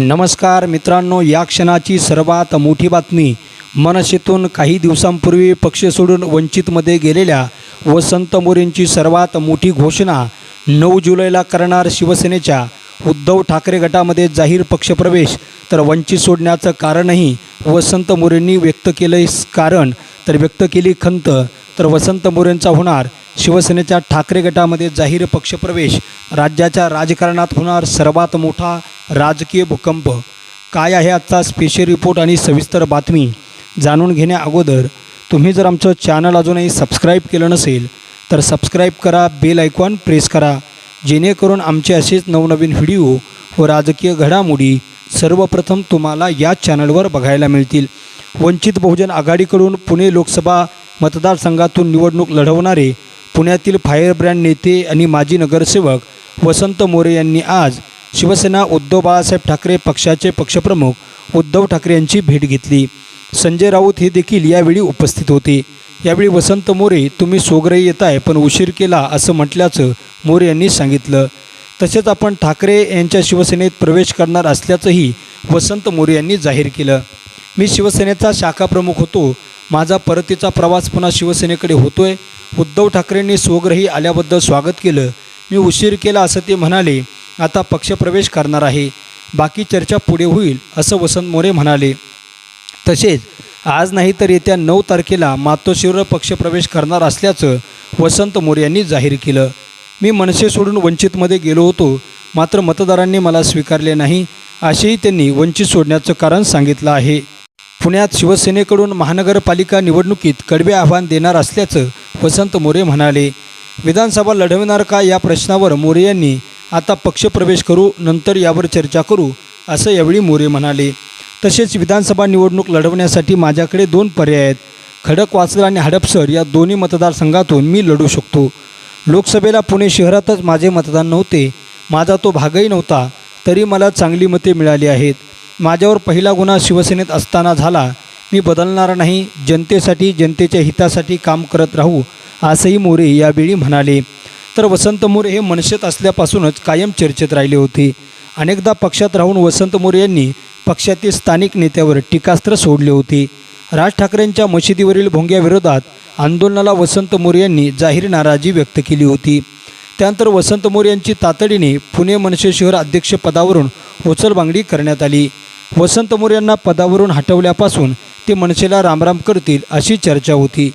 नमस्कार मित्रांनो या क्षणाची सर्वात मोठी बातमी. मनसेतून काही दिवसांपूर्वी पक्ष सोडून वंचितमध्ये गेलेल्या वसंत मोरेंची सर्वात मोठी घोषणा नऊ जुलैला करणार शिवसेनेच्या उद्धव ठाकरे गटामध्ये जाहीर पक्षप्रवेश. तर वंचित सोडण्याचं कारणही वसंत मोरेंनी व्यक्त केलं कारण तर व्यक्त केली खंत तर वसंत मोरेंचा होणार शिवसेनेच्या ठाकरे गटामध्ये जाहीर पक्षप्रवेश. राज्याच्या राजकारणात होणार सर्वात मोठा राजकीय भूकंप. काय आहे आजचा स्पेशल रिपोर्ट आणि सविस्तर बातमी? जाणून घेण्या अगोदर तुम्ही जर आमचं चॅनल अजूनही सबस्क्राईब केलं नसेल तर सबस्क्राईब करा बेल आयकॉन प्रेस करा जेणेकरून आमचे असेच नवनवीन व्हिडिओ व राजकीय घडामोडी सर्वप्रथम तुम्हाला या चॅनलवर बघायला मिळतील. वंचित बहुजन आघाडीकडून पुणे लोकसभा मतदारसंघातून निवडणूक लढवणारे पुण्यातील फायरब्रँड नेते आणि माजी नगरसेवक वसंत मोरे यांनी आज शिवसेना उद्धव बाळासाहेब ठाकरे पक्षाचे पक्षप्रमुख उद्धव ठाकरे यांची भेट घेतली. संजय राऊत हे देखील यावेळी उपस्थित होते. यावेळी वसंत मोरे तुम्ही सोगरे येत आहे पण उशीर केला असं म्हटल्याचं मोरे यांनी सांगितलं. तसेच आपण ठाकरे यांच्या शिवसेनेत प्रवेश करणार असल्याचंही वसंत मोरे यांनी जाहीर केलं. मी शिवसेनेचा शाखाप्रमुख होतो. माझा परतीचा प्रवास पुन्हा शिवसेनेकडे होतोय. उद्धव ठाकरेंनी स्वग्रही आल्याबद्दल स्वागत केलं. मी उशीर केला असं ते म्हणाले. आता पक्षप्रवेश करणार आहे. बाकी चर्चा पुढे होईल असं वसंत मोरे म्हणाले. तसेच आज नाही तर येत्या नऊ तारखेला मातोश्रीवर पक्षप्रवेश करणार असल्याचं वसंत मोरे यांनी जाहीर केलं. मी मनसे सोडून वंचितमध्ये गेलो होतो मात्र मतदारांनी मला स्वीकारले नाही असेही त्यांनी वंचित सोडण्याचं कारण सांगितलं आहे. पुण्यात शिवसेनेकडून महानगरपालिका निवडणुकीत कडवे आव्हान देणार असल्याचं वसंत मोरे म्हणाले. विधानसभा लढवणार का या प्रश्नावर मोरे यांनी आता पक्षप्रवेश करू नंतर यावर चर्चा करू असं यावेळी मोरे म्हणाले. तसेच विधानसभा निवडणूक लढवण्यासाठी माझ्याकडे दोन पर्याय आहेत. खडकवासला आणि हडपसर या दोन्ही मतदारसंघातून मी लढू शकतो. लोकसभेला पुणे शहरातच माझे मतदान नव्हते. माझा तो भागही नव्हता. तरी मला चांगली मते मिळाली आहेत. माझ्यावर पहिला गुन्हा शिवसेनेत असताना झाला. मी बदलणार नाही. जनतेसाठी जनतेच्या हितासाठी काम करत राहू असंही मोरे यावेळी म्हणाले. तर वसंत मोरे हे मनसेत असल्यापासूनच कायम चर्चेत राहिले होते. अनेकदा पक्षात राहून वसंत मोरे यांनी पक्षातील स्थानिक नेत्यावर टीकास्त्र सोडले होते. राज ठाकरेंच्या मशिदीवरील भोंग्याविरोधात आंदोलनाला वसंत मोरे यांनी जाहीर नाराजी व्यक्त केली होती. त्यानंतर वसंत मोरे यांची तातडीने पुणे मनसे शहर अध्यक्षपदावरून उचलबांगडी करण्यात आली. वसंत मोरे यांना पदावरून हटवल्यापासून ते मनसेला रामराम करतील अशी चर्चा होती.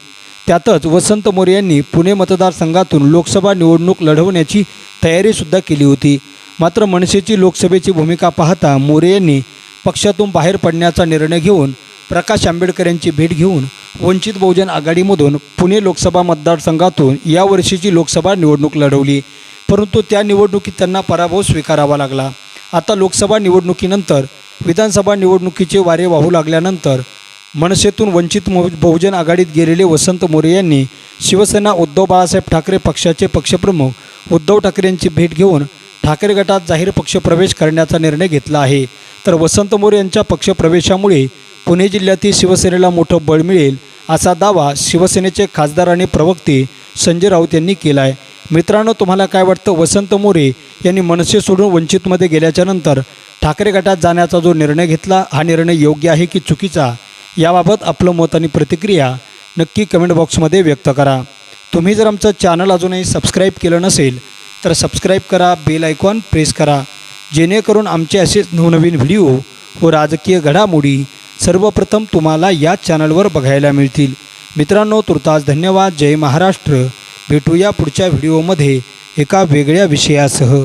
त्यातच वसंत मोरे यांनी पुणे मतदारसंघातून लोकसभा निवडणूक लढवण्याची तयारीसुद्धा केली होती. मात्र मनसेची लोकसभेची भूमिका पाहता मोरे यांनी पक्षातून बाहेर पडण्याचा निर्णय घेऊन प्रकाश आंबेडकर यांची भेट घेऊन वंचित बहुजन आघाडीमधून पुणे लोकसभा मतदारसंघातून यावर्षीची लोकसभा निवडणूक लढवली. परंतु त्या निवडणुकीत त्यांना पराभव स्वीकारावा लागला. आता लोकसभा निवडणुकीनंतर विधानसभा निवडणुकीचे वारे वाहू लागल्यानंतर मनसेतून वंचित मो- बहुजन आघाडीत गेलेले वसंत मोरे यांनी शिवसेना उद्धव बाळासाहेब ठाकरे पक्षाचे पक्षप्रमुख उद्धव ठाकरे यांची भेट घेऊन ठाकरे गटात जाहीर पक्षप्रवेश करण्याचा निर्णय घेतला आहे. तर वसंत मोरे यांच्या पक्षप्रवेशामुळे पुणे जिल्ह्यातील शिवसेनेला मोठं बळ मिळेल असा दावा शिवसेनेचे खासदार आणि प्रवक्ते संजय राऊत यांनी केला आहे मित्रांनो तुम्हाला काय वाटतं? वसंत मोरे यांनी मनसे सोडून वंचितमध्ये गेल्याच्यानंतर ठाकरे गटात जाण्याचा जो निर्णय घेतला हा निर्णय योग्य आहे की चुकीचा? याबाबत आपलं मत आणि प्रतिक्रिया नक्की कमेंट बॉक्समध्ये व्यक्त करा. तुम्ही जर आमचं चॅनल अजूनही सबस्क्राईब केलं नसेल तर सबस्क्राईब करा बेल आयकॉन प्रेस करा. जेणेकरून आमचे असेच नवनवीन व्हिडिओ व राजकीय घडामोडी सर्वप्रथम तुम्हाला या चॅनलवर बघायला मिळतील. मित्रांनो तुर्तास धन्यवाद. जय महाराष्ट्र. भेटूया पुढच्या व्हिडिओमध्ये एका वेगळ्या विषयासह.